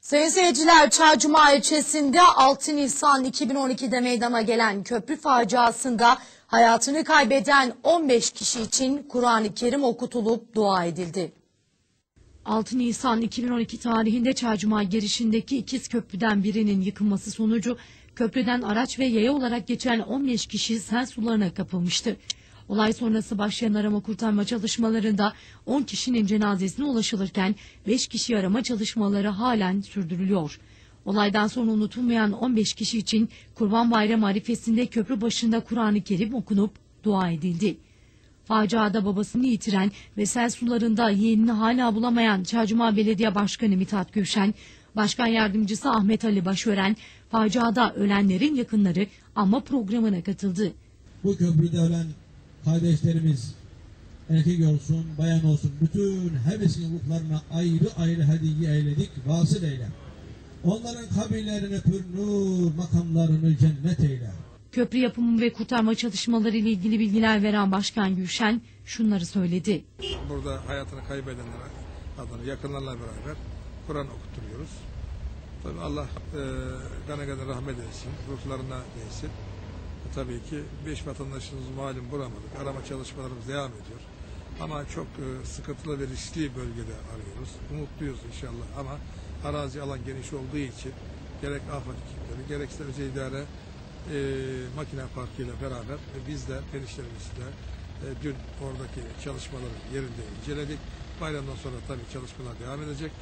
Sayın seyirciler Çağcuma ilçesinde 6 Nisan 2012'de meydana gelen köprü faciasında hayatını kaybeden 15 kişi için Kur'an-ı Kerim okutulup dua edildi. 6 Nisan 2012 tarihinde Çağcuma girişindeki ikiz köprüden birinin yıkılması sonucu köprüden araç ve yaya olarak geçen 15 kişi sel sularına kapılmıştı. Olay sonrası başlayan arama kurtarma çalışmalarında 10 kişinin cenazesine ulaşılırken 5 kişi arama çalışmaları halen sürdürülüyor. Olaydan sonra unutulmayan 15 kişi için Kurban Bayramı arifesinde köprü başında Kur'an-ı Kerim okunup dua edildi. Faciada babasını yitiren ve sel sularında yeğenini hala bulamayan Çağcuma Belediye Başkanı Mithat Gülşen, Başkan Yardımcısı Ahmet Ali Başören, faciada ölenlerin yakınları anma programına katıldı. bu köprüde ölen kardeşlerimiz erkek olsun, bayan olsun bütün hepsinin ruhlarına ayrı ayrı hediye eyledik, vasıl eyle. Onların kabirlerini pür nur, makamlarını cennet eyle. Köprü yapımı ve kurtarma çalışmaları ile ilgili bilgiler veren Başkan Gülşen şunları söyledi. Burada hayatını kaybedenlere adına yakınlarla beraber Kur'an okutturuyoruz. Tabii Allah e, gane rahmet etsin, ruhlarına değsin. Tabii ki beş vatandaşımız malum bulamadık. Arama çalışmalarımız devam ediyor. Ama çok e, sıkıntılı ve riskli bölgede arıyoruz. Umutluyuz inşallah ama arazi alan geniş olduğu için gerek afet ekipleri gerekse özel idare e, makine parkıyla beraber e, biz de enişlerimiz de e, dün oradaki çalışmaları yerinde inceledik. Bayramdan sonra tabii çalışmalar devam edecek.